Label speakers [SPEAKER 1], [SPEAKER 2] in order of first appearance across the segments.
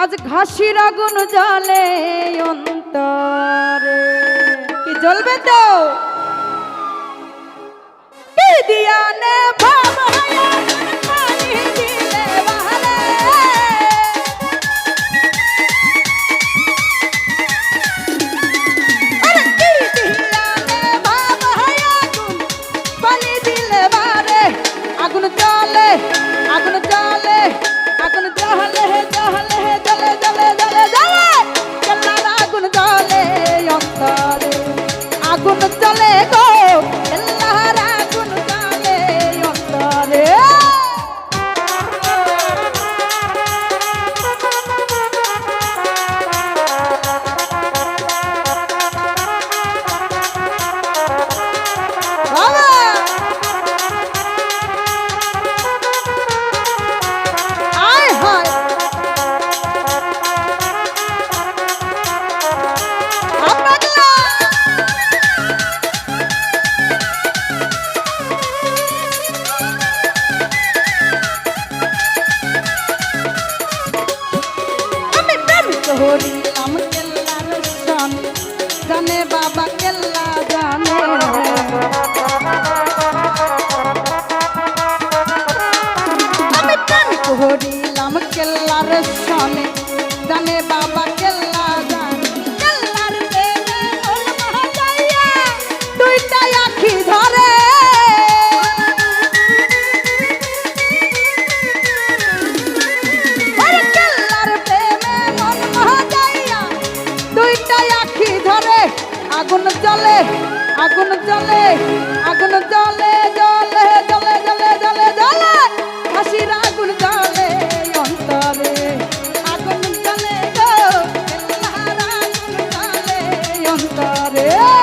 [SPEAKER 1] আজ ঘাসির আগুন জলে অন্তরে। কি জ্বলবে তো? দিয়া নে ভাব কেল্লার সনে জানে বাবা কেল্লা জান। কেল্লার দুইটা আখি ধরে। আগুন জলে আগুন জলে আগুন জলে জলে জলে জলে não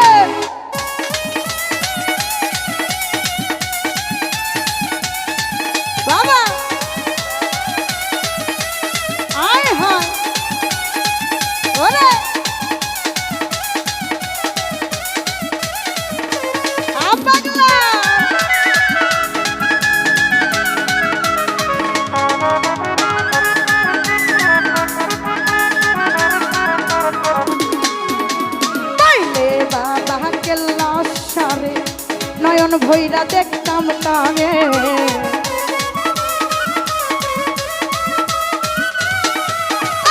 [SPEAKER 1] লাগে।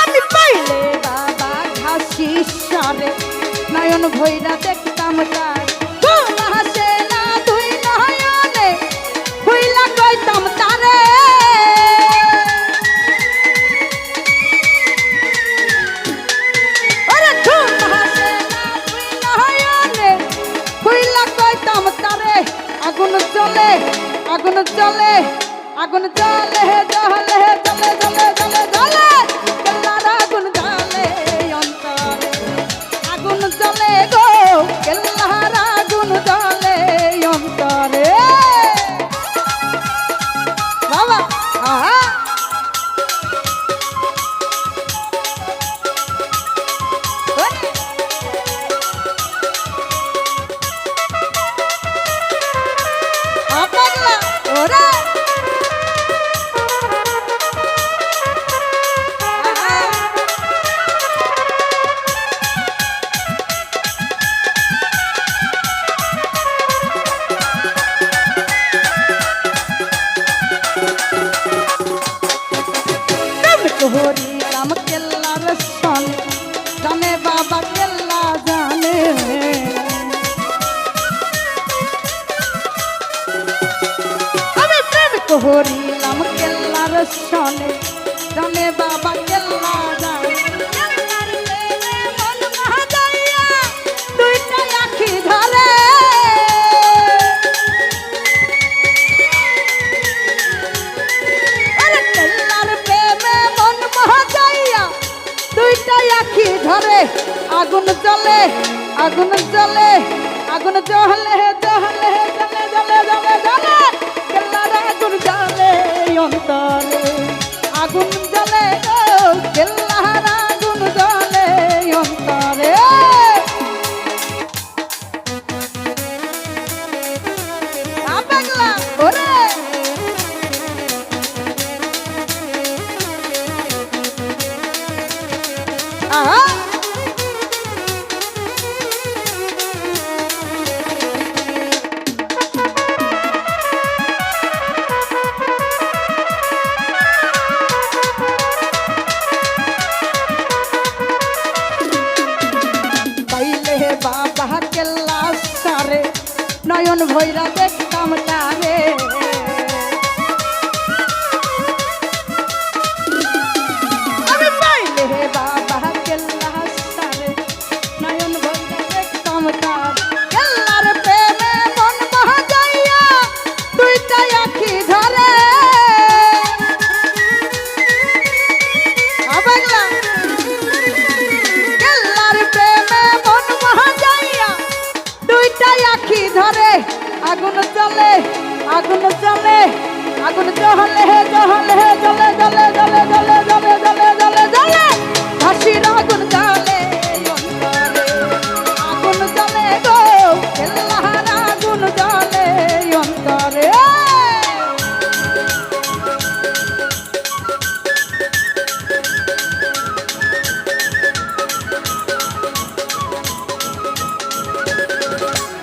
[SPEAKER 1] আমি পাইলে বাবা ঘাসি সারে নয়ন ভৈরা আগুন চলে আগুন চলে চলে চলে বাবা কেল্লা যায়। ধরে, আগুন জ্বলে আগুন জ্বলে, আগুন জহলে জহলে জলে জলে জলে জলে কেল্লার আগুন জ্বলে। অন্তরে আগুন জ্বলে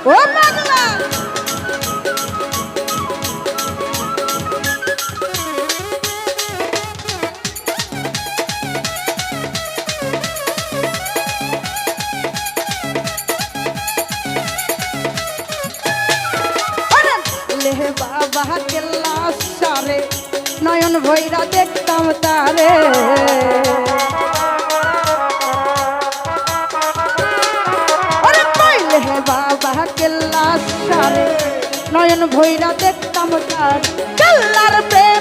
[SPEAKER 1] Opa! বলে বাবা, কেল্লা সারে, নয়ন ভৈরা দেখতাম তারে। বাবা, কেল্লা সারে, নয়ন ভৈরা দেখতাম তার। কেল্লার প্রেম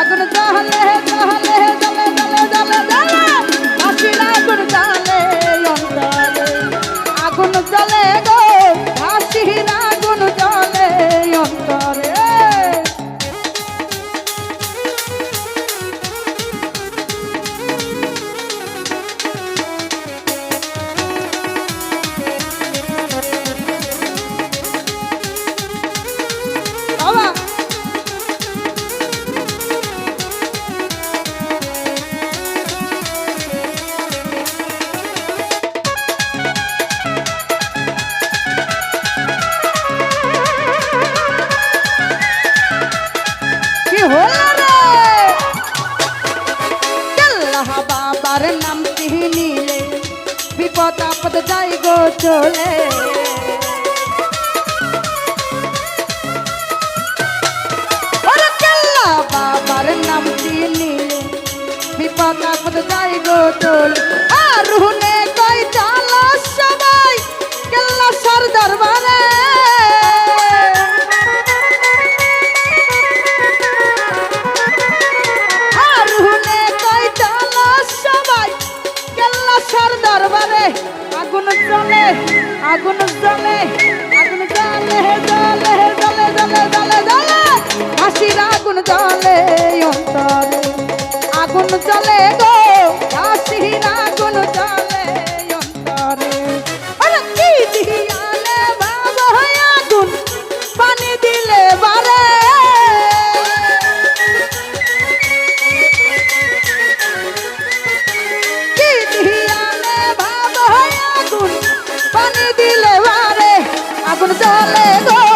[SPEAKER 1] अगर चहले चहले পুতুল আর রুহনে কই সবাই, কেল্লা সার দরবারে। আর রুহনে কই সবাই, কেল্লা সার দরবারে। আগুন জ্বলে আগুন জ্বলে আগুন জ্বলে জ্বলে জ্বলে জ্বলে জ্বলে জ্বলে। হাসির আগুন জ্বলে অন্তরে। আগুন জ্বলে গো のため